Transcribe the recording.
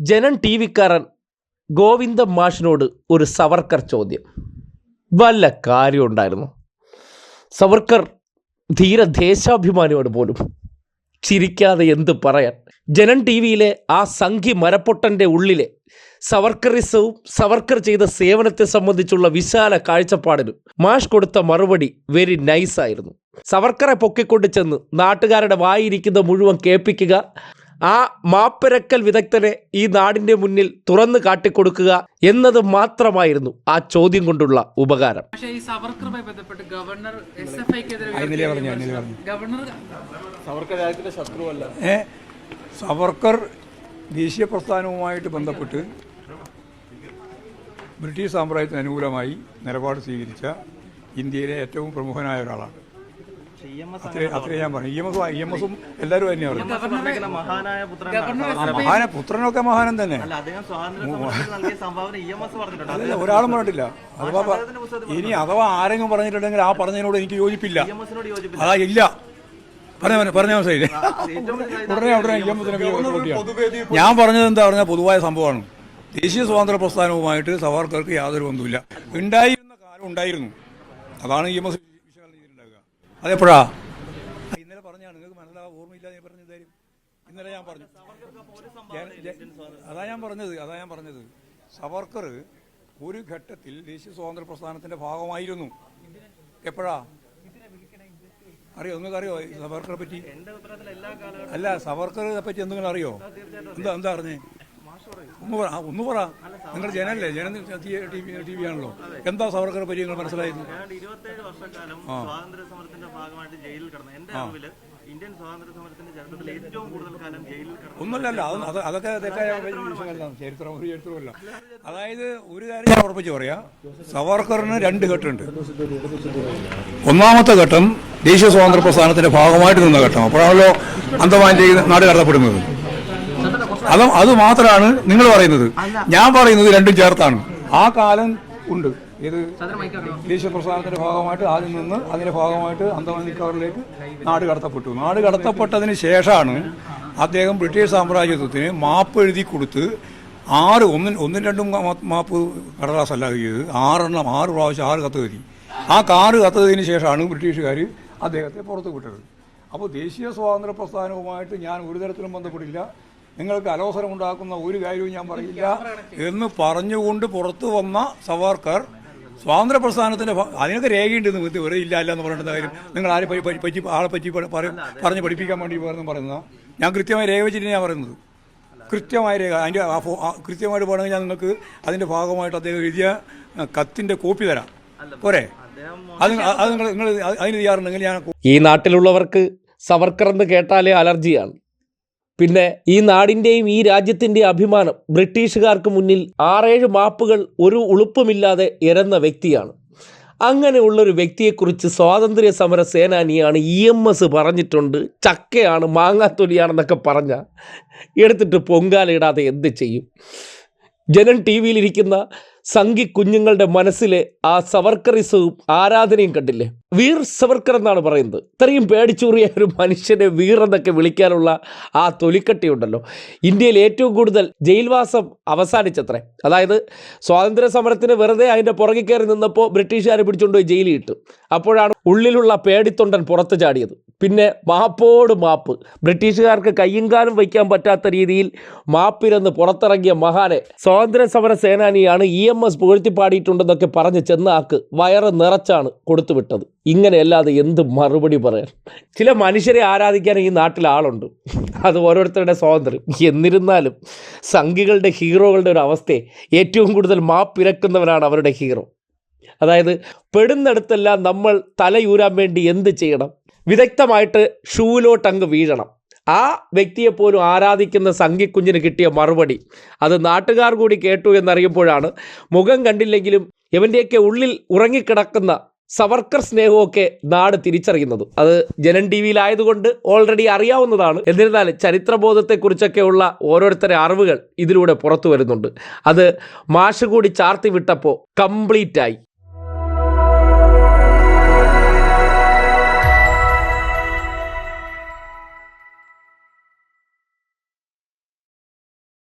Janam T വിക്കാരൻ Govinda മാഷിനോട് ഒരു സവർക്കർ ചോദ്യം. വല്ല കാര്യമുണ്ടായിരുന്നു സവർക്കർ ധീര ദേശാഭിമാനിയോട് പോലും ചിരിക്കാതെ എന്ത് പറയാൻ? ജനം ടി വിയിലെ ആ സംഖ്യ മരപ്പൊട്ടന്റെ ഉള്ളിലെ സവർക്കറിസവും സവർക്കർ ചെയ്ത സേവനത്തെ സംബന്ധിച്ചുള്ള വിശാല കാഴ്ചപ്പാടിനും മാഷ് കൊടുത്ത മറുപടി വെരി നൈസായിരുന്നു സവർക്കറെ പൊക്കിക്കൊണ്ട് ചെന്ന് നാട്ടുകാരുടെ വായിരിക്കുന്ന മുഴുവൻ കേൾപ്പിക്കുക ആ മാപ്പിരക്കൽ വിദഗ്ധനെ ഈ നാടിന്റെ മുന്നിൽ തുറന്നു കാട്ടിക്കൊടുക്കുക എന്നത് മാത്രമായിരുന്നു ആ ചോദ്യം കൊണ്ടുള്ള ഉപകാരം. പക്ഷേ ഈ സവർക്കറുമായി ബന്ധപ്പെട്ട് ഗവർണർ എസ് എഫ് ഐക്കെതിരെ പറഞ്ഞു, ഗവർണർ സവർക്കർ പറഞ്ഞു. ശത്രുവല്ല. ഏ സവർക്കർ ദേശീയ പ്രസ്ഥാനവുമായിട്ട് ബന്ധപ്പെട്ട് ബ്രിട്ടീഷ് സാമ്രാജ്യത്തിന് അനുകൂലമായി നിലപാട് സ്വീകരിച്ച ഇന്ത്യയിലെ ഏറ്റവും പ്രമുഖനായ ഒരാളാണ്. അത്രേ അത്രേ ഞാൻ പറഞ്ഞു. E M S E M എസും എല്ലാവരും തന്നെയാണ് മഹാന പുത്രനൊക്കെ മഹാനൻ തന്നെ. അല്ല ഒരാളും പറഞ്ഞിട്ടില്ല. അഥവാ ഇനി അഥവാ ആരെങ്കിലും പറഞ്ഞിട്ടുണ്ടെങ്കിൽ ആ പറഞ്ഞതിനോട് എനിക്ക് യോജിപ്പില്ല. അതാ ഇല്ല. ഞാൻ പറഞ്ഞത് എന്താ പറഞ്ഞാൽ പൊതുവായ സംഭവമാണ്. ദേശീയ സ്വാതന്ത്ര്യ പ്രസ്ഥാനവുമായിട്ട് സവർക്കർക്ക് യാതൊരു ബന്ധവുമില്ല. ഉണ്ടായിരുന്ന കാലം ഉണ്ടായിരുന്നു. അതാണ് ഇ എം എസ് അതെപ്പോഴാ? ഇന്നലെ പറഞ്ഞാണ് നിങ്ങൾക്ക് മനസ്സിലാവാ ഓർമ്മയില്ല ഞാൻ പറഞ്ഞത് തരും ഇന്നലെ ഞാൻ പറഞ്ഞു. അതാ ഞാൻ പറഞ്ഞത് അതാ ഞാൻ പറഞ്ഞത്. സവർക്കർ ഒരു ഘട്ടത്തിൽ ദേശീയ സ്വാതന്ത്ര്യ പ്രസ്ഥാനത്തിന്റെ ഭാഗമായിരുന്നു. എപ്പോഴാ? അറിയോ? നിങ്ങൾക്ക് അറിയോ സവർക്കറെ പറ്റി? അല്ല സവർക്കറെ പറ്റി എന്തെങ്കിലും അറിയോ? എന്താ എന്താ അറിഞ്ഞേ? ഒന്ന് പറ ഒന്ന് പറ. നിങ്ങൾ ജനല്ലേ? ജന ടി വി ആണല്ലോ. എന്താ സവർക്കർ പറ്റി നിങ്ങൾ മനസ്സിലായത് ഇരുപത്തേഴ് വർഷക്കാലം സ്വാതന്ത്ര്യ സമരത്തിന്റെ ഭാഗമായിട്ട് ജയിലിൽ കിടന്നു. എന്റെ അറിവിൽ ഇന്ത്യൻ സ്വാതന്ത്ര്യ സമരത്തിന്റെ ചരിത്രത്തിൽ ഏറ്റവും കൂടുതൽ കാലം ജയിലിൽ ഒന്നുമല്ല അത് അത് അതൊക്കെ തെറ്റായ വിഷയങ്ങളാണ് ചരിത്രം ഒരു ചരിത്രമല്ല. അതായത് ഒരു കാര്യം ഞാൻ ഉറപ്പിച്ച് പറയാം. സവർക്കറിന് രണ്ട് ഘട്ടമുണ്ട്. ഒന്നാമത്തെ ഘട്ടം ദേശീയ സ്വാതന്ത്ര്യ പ്രസ്ഥാനത്തിന്റെ ഭാഗമായിട്ട് നിന്ന ഘട്ടം. അപ്പോഴാണല്ലോ അന്തമാനിലേക്ക് നാട് കടത്തപ്പെടുന്നത്. അത് അത് മാത്രമാണ് നിങ്ങൾ പറയുന്നത്. ഞാൻ പറയുന്നത് രണ്ടും ചേർത്താണ്. ആ കാലം ഉണ്ട്. ഇത് ദേശീയ പ്രസ്ഥാനത്തിന്റെ ഭാഗമായിട്ട് ആദ്യം നിന്ന് അതിന്റെ ഭാഗമായിട്ട് അന്തമാൻ നിക്കോറിലേക്ക് നാട് കടത്തപ്പെട്ടു. നാട് കടത്തപ്പെട്ടതിന് ശേഷമാണ് അദ്ദേഹം ബ്രിട്ടീഷ് സാമ്രാജ്യത്വത്തിന് മാപ്പ് എഴുതി കൊടുത്ത് ആറ് ഒന്നും ഒന്നും രണ്ടും മാപ്പ് മാപ്പ് കടലാസല്ല ചെയ്തത് ആറെണ്ണം ആറ് പ്രാവശ്യം ആറ് കത്ത് കയറി. ആ കാറ് കത്തതിന് ശേഷമാണ് ബ്രിട്ടീഷുകാർ അദ്ദേഹത്തെ പുറത്തു വിട്ടത് അപ്പോൾ ദേശീയ സ്വാതന്ത്ര്യ പ്രസ്ഥാനവുമായിട്ട് ഞാൻ ഒരു തരത്തിലും ബന്ധപ്പെടില്ല. നിങ്ങൾക്ക് അലോസരം ഉണ്ടാക്കുന്ന ഒരു കാര്യവും ഞാൻ പറയില്ല. എന്ന് പറഞ്ഞുകൊണ്ട് പുറത്തു വന്ന സവാർക്കർ സ്വാതന്ത്ര്യ പ്രസ്ഥാനത്തിന്റെ അതിനൊക്കെ രേഖയുണ്ട് നിങ്ങൾക്ക് വെറുതെ ഇല്ല അല്ല എന്ന് പറഞ്ഞിട്ട് കാര്യം. നിങ്ങൾ ആരെ പറ്റി ആളെ പറ്റി പറയും പറഞ്ഞ് പഠിപ്പിക്കാൻ വേണ്ടി പറഞ്ഞു പറയുന്ന ഞാൻ കൃത്യമായി രേഖ വെച്ചിട്ട് ഞാൻ പറയുന്നത്. കൃത്യമായ രേഖ. അതിന്റെ ആ ഫോ- ആ കൃത്യമായിട്ട് പറയണമെങ്കിൽ ഞാൻ നിങ്ങൾക്ക് അതിന്റെ ഭാഗമായിട്ട് അദ്ദേഹം എഴുതിയ കത്തിന്റെ കോപ്പി തരാം. പോരെ? അത് അത് നിങ്ങൾ നിങ്ങൾ അതിന് തയ്യാറുണ്ടെങ്കിൽ ഞാൻ ഈ നാട്ടിലുള്ളവർക്ക് സവർക്കർ എന്ന് കേട്ടാലേ അലർജിയാണ്. പിന്നെ ഈ നാടിന്റെയും ഈ രാജ്യത്തിന്റെയും അഭിമാനം ബ്രിട്ടീഷുകാർക്ക് മുന്നിൽ ആറേഴ് മാപ്പുകൾ ഒരു ഉളുപ്പുമില്ലാതെ ഇരന്ന വ്യക്തിയാണ്. അങ്ങനെയുള്ളൊരു വ്യക്തിയെക്കുറിച്ച് സ്വാതന്ത്ര്യ സമര സേനാനിയാണ് ഇ എം എസ് പറഞ്ഞിട്ടുണ്ട്. ചക്കയാണ് മാങ്ങാത്തൊലിയാണെന്നൊക്കെ പറഞ്ഞ എടുത്തിട്ട് പൊങ്കാലയിടാതെ എന്ത് ചെയ്യും? ജനം ടി വിയിലിരിക്കുന്ന സംഘി കുഞ്ഞുങ്ങളുടെ മനസ്സിലെ ആ സവർക്കറിസവും ആരാധനയും കണ്ടില്ലേ? വീർ സവർക്കർ എന്നാണ് പറയുന്നത്. ഇത്രയും പേടിച്ചൂറിയ ഒരു മനുഷ്യനെ വീർ എന്നൊക്കെ വിളിക്കാനുള്ള ആ തൊലിക്കട്ടിയുണ്ടല്ലോ. ഇന്ത്യയിൽ ഏറ്റവും കൂടുതൽ ജയിൽവാസം അവസാനിച്ചത്രേ. അതായത് സ്വാതന്ത്ര്യ സമരത്തിന് വെറുതെ അതിന്റെ പുറകിൽ കയറി നിന്നപ്പോൾ ബ്രിട്ടീഷുകാർ പിടിച്ചുകൊണ്ടുപോയി ജയിലിൽ ഇട്ടു. അപ്പോഴാണ് ഉള്ളിലുള്ള പേടിത്തൊണ്ടൻ പുറത്തു ചാടിയത്. പിന്നെ മാപ്പോട് മാപ്പ്. ബ്രിട്ടീഷുകാർക്ക് കയ്യും കാലും വയ്ക്കാൻ പറ്റാത്ത രീതിയിൽ മാപ്പിരന്ന് പുറത്തിറങ്ങിയ മഹാനെ സ്വാതന്ത്ര്യ സമര സേനാനിയാണ് ഇ എം എസ് പുകഴ്ത്തിപ്പാടിയിട്ടുണ്ടെന്നൊക്കെ പറഞ്ഞ് ചെന്ന ആക്ക് വയറ് നിറച്ചാണ് കൊടുത്തുവിട്ടത്. ഇങ്ങനെയല്ലാതെ എന്ത് മറുപടി പറയാൻ? ചില മനുഷ്യരെ ആരാധിക്കാൻ ഈ നാട്ടിൽ ആളുണ്ട്. അത് ഓരോരുത്തരുടെ സ്വാതന്ത്ര്യം. എന്നിരുന്നാലും സംഘികളുടെ ഹീറോകളുടെ ഒരു അവസ്ഥയെ ഏറ്റവും കൂടുതൽ മാപ്പിരക്കുന്നവനാണ് അവരുടെ ഹീറോ. അതായത് പെടുന്നിടത്തെല്ലാം നമ്മൾ തലയൂരാൻ വേണ്ടി എന്ത് ചെയ്യണം? വിദഗ്ധമായിട്ട് ഷൂവിലോട്ട് അങ്ങ് വീഴണം. ആ വ്യക്തിയെപ്പോലും ആരാധിക്കുന്ന സംഘിക്കുഞ്ഞിന് കിട്ടിയ മറുപടി. അത് നാട്ടുകാർ കൂടി കേട്ടു എന്നറിയുമ്പോഴാണ് മുഖം കണ്ടില്ലെങ്കിലും ഇവന്റെയൊക്കെ ഉള്ളിൽ ഉറങ്ങിക്കിടക്കുന്ന സവർക്കർ സ്നേഹമൊക്കെ നാട് തിരിച്ചറിയുന്നത്. അത് ജനൻ ടി വിയിലായതുകൊണ്ട് ഓൾറെഡി അറിയാവുന്നതാണ്. എന്നിരുന്നാലും ചരിത്രബോധത്തെക്കുറിച്ചൊക്കെയുള്ള ഓരോരുത്തരെ അറിവുകൾ ഇതിലൂടെ പുറത്തു വരുന്നുണ്ട്. അത് മാഷ് കൂടി ചാർത്തി വിട്ടപ്പോൾ കംപ്ലീറ്റ് ആയി.